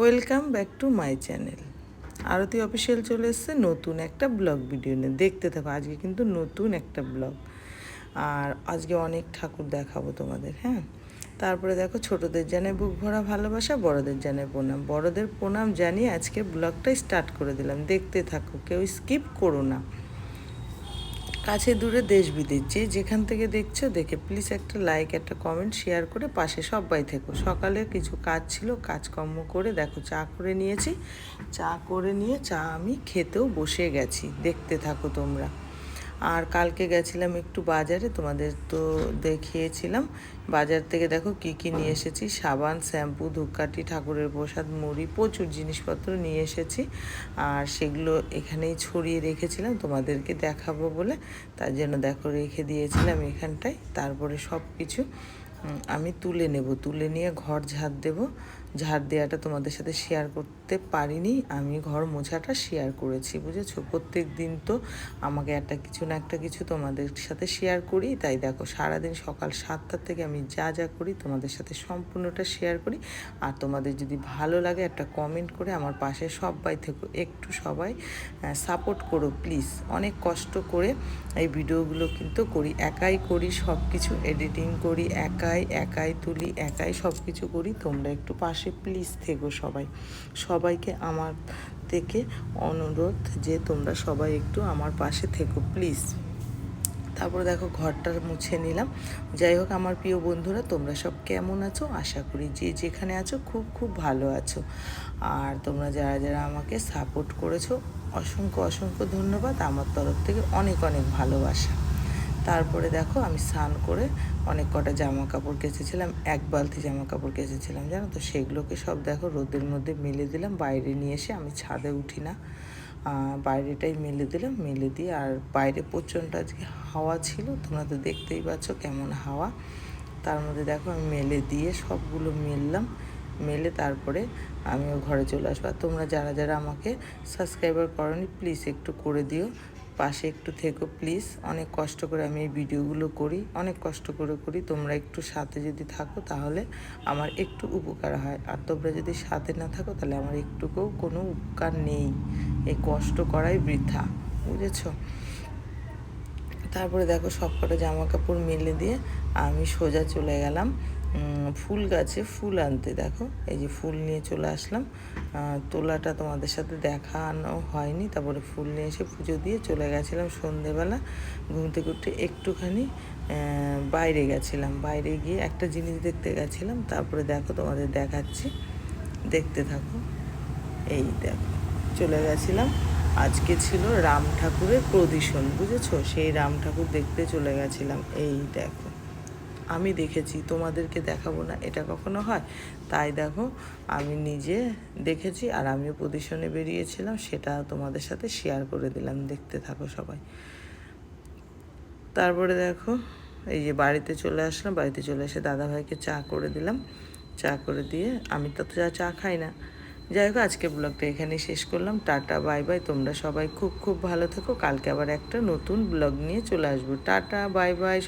Welcome back to my channel Aarti official চলে এসছে, নতুন একটা ব্লগ ভিডিও নিয়ে। দেখতে থাকো, আজকে কিন্তু নতুন একটা ব্লগ আর আজকে অনেক ঠাকুর দেখাবো তোমাদের হ্যাঁ? তারপরে দেখো, ছোটদের জানে বুক ভরা ভালোবাসা, বড়দের জানে প্রণাম। বড়দের প্রণাম জানিয়ে আজকে ব্লগটাই স্টার্ট করে দিলাম। দেখতে থাকো, কেউ স্কিপ করো না। কাছে দূরে দেশ বিদেশ, যে যেখান থেকে দেখছ দেখে প্লিজ একটা লাইক একটা কমেন্ট শেয়ার করে পাশে সবাই থেকো। সকালে কিছু কাজ ছিল, কাজকর্ম করে দেখো চা করে নিয়েছি। চা করে নিয়ে চা আমি খেতেও বসে গেছি। দেখতে থাকো তোমরা। আর কালকে গেছিলাম একটু বাজারে, তোমাদের তো দেখিয়েছিলাম। বাজার থেকে দেখো কি কি নিয়ে এসেছি? সাবান, শ্যাম্পু, ধূপকাঠি, ঠাকুরের প্রসাদ, মুড়ি, প্রচুর জিনিসপত্র নিয়ে এসেছি। আর সেগুলো এখানেই ছড়িয়ে রেখেছিলাম, তোমাদেরকে দেখাবো বলে। তার জন্য দেখো রেখে দিয়েছিলাম এখানটায়। তারপরে সব কিছু আমি তুলে নেব। তুলে নিয়ে ঘর ঝাড় দেব। ঝাড় দেওয়াটা তোমাদের সাথে শেয়ার করতে পারিনি। আমি ঘর মোছাটা শেয়ার করেছি, বুঝেছ? প্রত্যেক দিন তো আমাকে একটা কিছু না একটা কিছু তোমাদের সাথে শেয়ার করি। তাই দেখো, সারাদিন সকাল সাতটার থেকে আমি যা যা করি তোমাদের সাথে সম্পূর্ণটা শেয়ার করি। আর তোমাদের যদি ভালো লাগে একটা কমেন্ট করে আমার পাশে সবাই থেকো, একটু সবাই সাপোর্ট করো প্লিজ অনেক কষ্ট করে এই ভিডিওগুলো কিন্তু করি। একাই করি সব কিছু এডিটিং করি, একাই একাই তুলি, একাই সব কিছু করি। তোমরা একটু পাশে প্লিজ থেকো সবাই। সবাইকে আমার থেকে অনুরোধ যে তোমরা সবাই একটু আমার পাশে থেকো প্লিজ তারপর দেখো ঘরটা মুছে নিলাম। যাই হোক, আমার প্রিয় বন্ধুরা, তোমরা সব কেমন আছো? আশা করি যে যেখানে আছো, খুব খুব ভালো আছো। আর তোমরা যারা যারা আমাকে সাপোর্ট করেছ, অসংখ্য অসংখ্য ধন্যবাদ। আমার তরফ থেকে অনেক অনেক ভালোবাসা। তারপরে দেখো আমি স্নান করে অনেক কটা জামা কাপড় কেচেছিলাম, এক বালতি জামা কাপড় কেচেছিলাম, জানো তো? সেগুলোকে সব দেখো রোদের মধ্যে মেলে দিলাম, বাইরে নিয়ে এসে আমি ছাদে উঠি না। বাইরেটাই মেলে দিলাম, মেলে দিয়ে আর বাইরে প্রচণ্ড আজকে হাওয়া ছিল, তোমরা তো দেখতেই পাচ্ছ কেমন হাওয়া। তার মধ্যে দেখো আমি মেলে দিয়ে সবগুলো মেললাম, মেলে তারপরে আমিও ঘরে চলে আসব। আর তোমরা যারা যারা আমাকে সাবস্ক্রাইবার করনি, প্লিজ একটু করে দিও। পাশে একটু থেকো প্লিজ অনেক কষ্ট করে আমি এই ভিডিওগুলো করি, অনেক কষ্ট করে করি। তোমরা একটু সাথে যদি থাকো, তাহলে আমার একটু উপকার হয়। আর তোমরা যদি সাথে না থাকো, তাহলে আমার একটুকুও কোনো উপকার নেই। এই কষ্ট করাই বৃথা, বুঝেছ? তারপরে দেখো সব কটা জামা কাপড় মেলে দিয়ে আমি সোজা চলে গেলাম। ফুল গাছে ফুল আনতে, দেখো, এই যে ফুল নিয়ে চলে আসলাম। তোলাটা তোমাদের সাথে দেখানো হয়নি, তারপরে ফুল নিয়ে এসে পুজো দিয়ে চলে গেছিলাম সন্ধেবেলা, ঘুম থেকে উঠে একটুখানি বাইরে গেছিলাম। বাইরে গিয়ে একটা জিনিস দেখতে গেছিলাম, তারপরে দেখো তোমাদের দেখাচ্ছি। দেখতে থাকো। এই দেখো, চলে গেছিলাম। আজকে ছিল রাম ঠাকুরের প্রদিশন বুঝেছ? সেই রাম ঠাকুর দেখতে চলে গেছিলাম। এই দেখো। আমি দেখেছি, তোমাদেরকে দেখাবো না, এটা কখনো হয়? তাই দেখো, আমি নিজে দেখেছি আর আমিও পজিশনে বেরিয়েছিলাম, সেটা তোমাদের সাথে শেয়ার করে দিলাম, দেখতে থাকো সবাই। তারপরে দেখো, এই যে বাড়িতে চলে আসলাম, বাড়িতে চলে এসে দাদাভাইকে চা করে দিলাম। চা করে দিয়ে, আমি তো চা চা খাই না। যাই হোক, আজকে ব্লগটা এখানেই শেষ করলাম। Tata, bye bye. তোমরা সবাই খুব খুব ভালো থেকো। কালকে আবার একটা নতুন ব্লগ নিয়ে চলে আসব। Tata, bye bye.